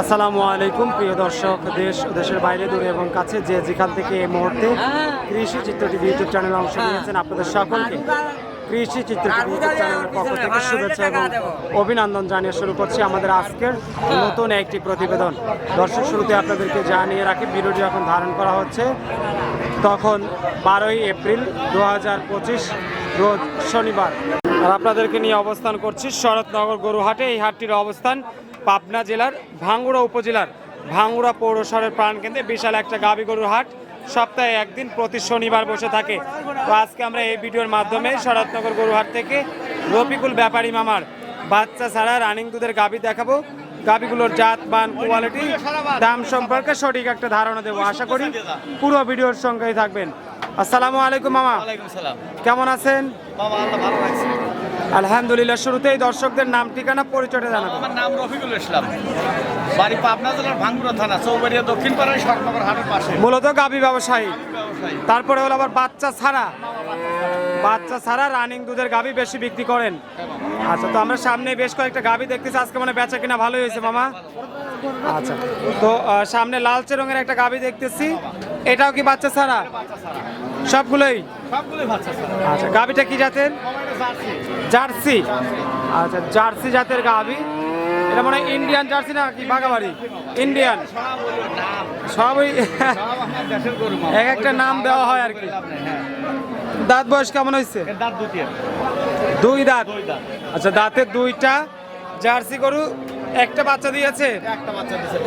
আসসালামু আলাইকুম, প্রিয় দর্শক, দেশ, দেশের বাইরে, দূরে এবং কাছে যে যেখান থেকে এই মুহূর্তে কৃষি চিত্র টিভি ইউটিউব চ্যানেলে অংশ নিয়েছেন আপনাদের সকলকে কৃষি চিত্র টিভি ইউটিউব চ্যানেলের পক্ষ থেকে শুভেচ্ছা এবং অভিনন্দন জানিয়ে শুরু করছি আমাদের আজকের নতুন একটি প্রতিবেদন। দর্শক, শুরুতে আপনাদেরকে জানিয়ে রাখি, ভিডিওটি এখন ধারণ করা হচ্ছে। তখন বারোই এপ্রিল দু হাজার পঁচিশ, রোজ শনিবার। আর আপনাদেরকে নিয়ে অবস্থান করছি শরৎনগর গরুহাটে। এই হাটটির অবস্থান পাবনা জেলার ভাঙ্গুড়া উপজেলার ভাঙ্গুড়া পৌরসরের প্রাণকেন্দ্রে বিশাল একটা গাবি গরুর হাট। সপ্তাহে একদিন প্রতি শনিবার বসে থাকে। তো আজকে আমরা এই ভিডিওর মাধ্যমে শরৎনগর গরুহাট থেকে রফিকুল ব্যাপারী মামার বাচ্চা ছাড়া রানিং দুধের গাবি দেখাবো। গাবিগুলোর জাত মান কোয়ালিটি দাম সম্পর্কে সঠিক একটা ধারণা দেবো। আশা করি পুরো ভিডিওর সঙ্গেই থাকবেন। আসসালামু আলাইকুম মামা। কেমন আছেন? বাবা আল্লাহ ভালো আলহামদুলিল্লাহ শুরুতেই দর্শকদের নাম ঠিকানা পরিচয়টা জানাব। আমার নাম রফিকুল ইসলাম। বাড়ি পাবনা জেলার ভাঙ্গুরা থানা চৌবাড়িয়া দক্ষিণ পাড়ায় শরৎনগর হাটের পাশে। মূলত গাবি ব্যবসায়ী। ব্যবসায়ী। তারপরে হলো আবার বাচ্চা ছাড়া। বাচ্চা ছাড়া রানিং দুধের গাবি বেশি বিক্রি করেন। আচ্ছা তো আমরা সামনে বেশ কয়েকটা গাবি দেখতেছি আজকে মানে বেচা কিনা ভালোই হয়েছে মামা। আচ্ছা তো সামনে লালচে রঙের একটা গাবি দেখতেছি। এটাও কি বাচ্চা ছাড়া? সবগুলোই? আচ্ছা গাবিটা কি জাতের? জার্সি। আচ্ছা জার্সি জাতের গাবি এটা মানে ইন্ডিয়ান জার্সি না কি বাগাবাড়ি ইন্ডিয়ান। সবই। এক একটা নাম দেওয়া হয় আর কি। দাঁত বয়স কেমন হয়েছে? দুই দাঁত। আচ্ছা দাঁতের দুইটা জার্সি গরু একটা বাচ্চা দিয়েছে? একটা বাচ্চা দিছে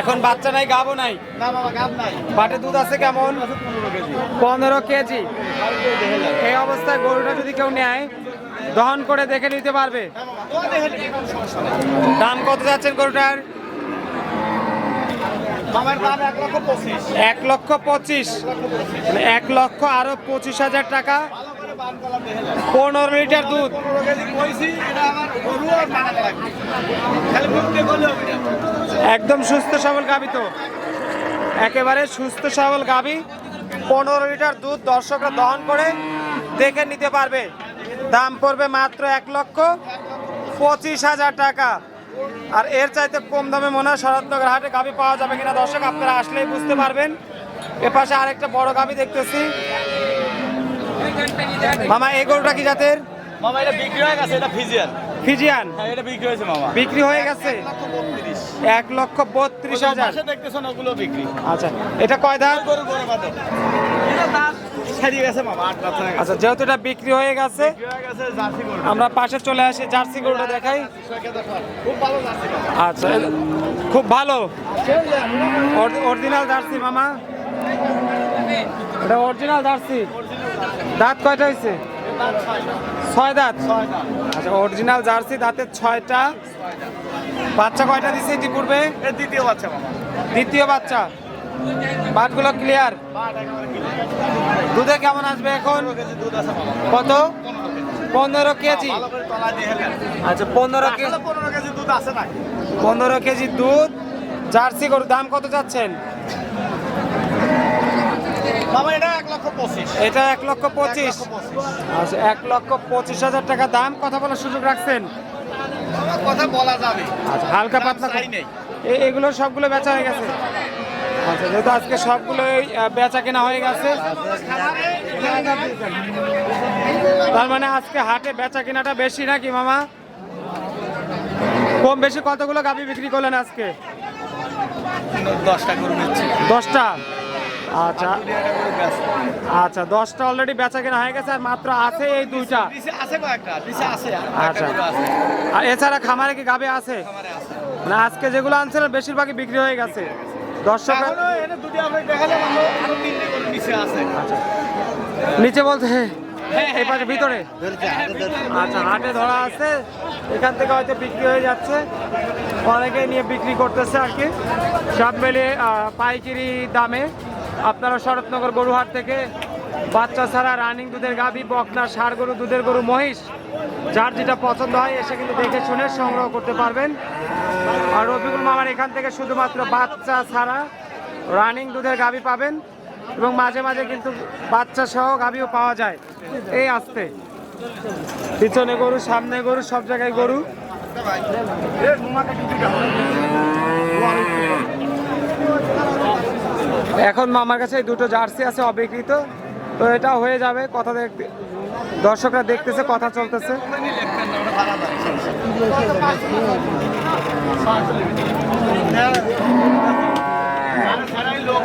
এখন বাচ্চা নাই গাবো নাই? না বাবা গাব নাই। বাটে দুধ আছে কেমন? আছে পনেরো কেজি। পনেরো কেজি। এই অবস্থায় গরুটা যদি কেউ নেয় দহন করে দেখে নিতে পারবে। দাম কত যাচ্ছেন গরুটার? এক লক্ষ পঁচিশ। এক লক্ষ আরও পঁচিশ হাজার টাকা। পনেরো লিটার দুধ। একদম সুস্থ সবল গাবি তো। একেবারে সুস্থ সবল গাবি। পনেরো লিটার দুধ দর্শকরা দহন করে দেখে নিতে পারবে। দাম পড়বে মাত্র এক লক্ষ পঁচিশ হাজার টাকা। আর এর চাইতে কম দামে মনে হয় শরৎনগর হাটে গাবি পাওয়া যাবে কিনা দর্শক, আপনারা আসলেই বুঝতে পারবেন। এ পাশে আরেকটা বড় গাবি দেখতেছি। মামা এই গরুটা কি জাতের? মামা এটা বিক্রি হয়ে গেছে এটা ফিজিয়ান। ফিজিয়ান? হ্যাঁ এটা বিক্রি হয়েছে মামা। বিক্রি হয়ে গেছে? এক লক্ষ বত্রিশ। হাজার। দেখতেছেন ওগুলো বিক্রি। আচ্ছা এটা কয় দাম গরু গরু বাদে। এটা দাম ছাড়িয়ে গেছে মামা আট বাচ্চা হয়ে গেছে। আচ্ছা যেহেতু এটা বিক্রি হয়ে গেছে হয়ে আমরা পাশে চলে আসি জার্সি গরুটা দেখাই। খুব ভালো জার্সি গরু। আচ্ছা খুব ভালো। অরিজিনাল জার্সি মামা। এটা অরিজিনাল জার্সি। দাঁত কয়টা হয়েছে? ছয় দাঁত। আচ্ছা অরিজিনাল জার্সি দাঁতের ছয়টা। বাচ্চা কয়টা দিছে ইতিপূর্বে এর দ্বিতীয় বাচ্চা দ্বিতীয় বাচ্চা। বাটগুলো ক্লিয়ার। দুধে কেমন আসবে এখন? কত? পনেরো কেজি। আচ্ছা পনেরো কেজি পনেরো কেজি দুধ আছে নাকি পনেরো কেজি দুধ। জার্সি গরুর দাম কত যাচ্ছেন? মামা এটা এক লক্ষ পঁচিশ। এটা এক লক্ষ পঁচিশ। আচ্ছা এক লক্ষ পঁচিশ হাজার টাকা দাম কথা বলার সুযোগ রাখছেন? কথা বলা যাবে। আচ্ছা হালকা পাতলা এগুলো সবগুলো বেচা হয়ে গেছে। আচ্ছা যেহেতু আজকে সবগুলোই বেচা কেনা হয়ে গেছে। তার মানে আজকে হাটে বেচা কেনাটা বেশি নাকি মামা? কম বেশি কতগুলো গাভি বিক্রি করলেন আজকে? দশটা নিচ্ছি। দশটা? আচ্ছা। আচ্ছা দশটা অলরেডি বেচা কেনা হয়ে গেছে আর মাত্র আছে এই দুইটা। আচ্ছা। আর এছাড়া খামারে কি গাবে আছে? মানে আজকে যেগুলো আনছিলেন বেশিরভাগই বিক্রি হয়ে গেছে। দর্শক গরু নিচে আছে। বলতে এই পাশে ভিতরে। আচ্ছা হাটে ধরা আছে। এখান থেকে হয়তো বিক্রি হয়ে যাচ্ছে। অনেকে নিয়ে বিক্রি করতেছে আর কি। সব মিলিয়ে পাইকারি দামে আপনারা শরৎনগর গরুহাট থেকে বাচ্চা ছাড়া রানিং দুধের গাভী, বকনা, ষাড় গরু, দুধের গরু, মহিষ, যার যেটা পছন্দ হয় এসে কিন্তু দেখে শুনে সংগ্রহ করতে পারবেন। আর রফিকুল মামার এখান থেকে শুধুমাত্র বাচ্চা ছাড়া রানিং দুধের গাভী পাবেন এবং মাঝে মাঝে কিন্তু বাচ্চা সহ গাভীও পাওয়া যায়। এই আসতে। পিছনে গরু, সামনে গরু, সব জায়গায় গরু। এখন মামার কাছে দুটো জার্সি আছে অবিকৃত। তো এটা হয়ে যাবে, কথা দেখতে দর্শকরা দেখতেছে, কথা চলতেছে। লোক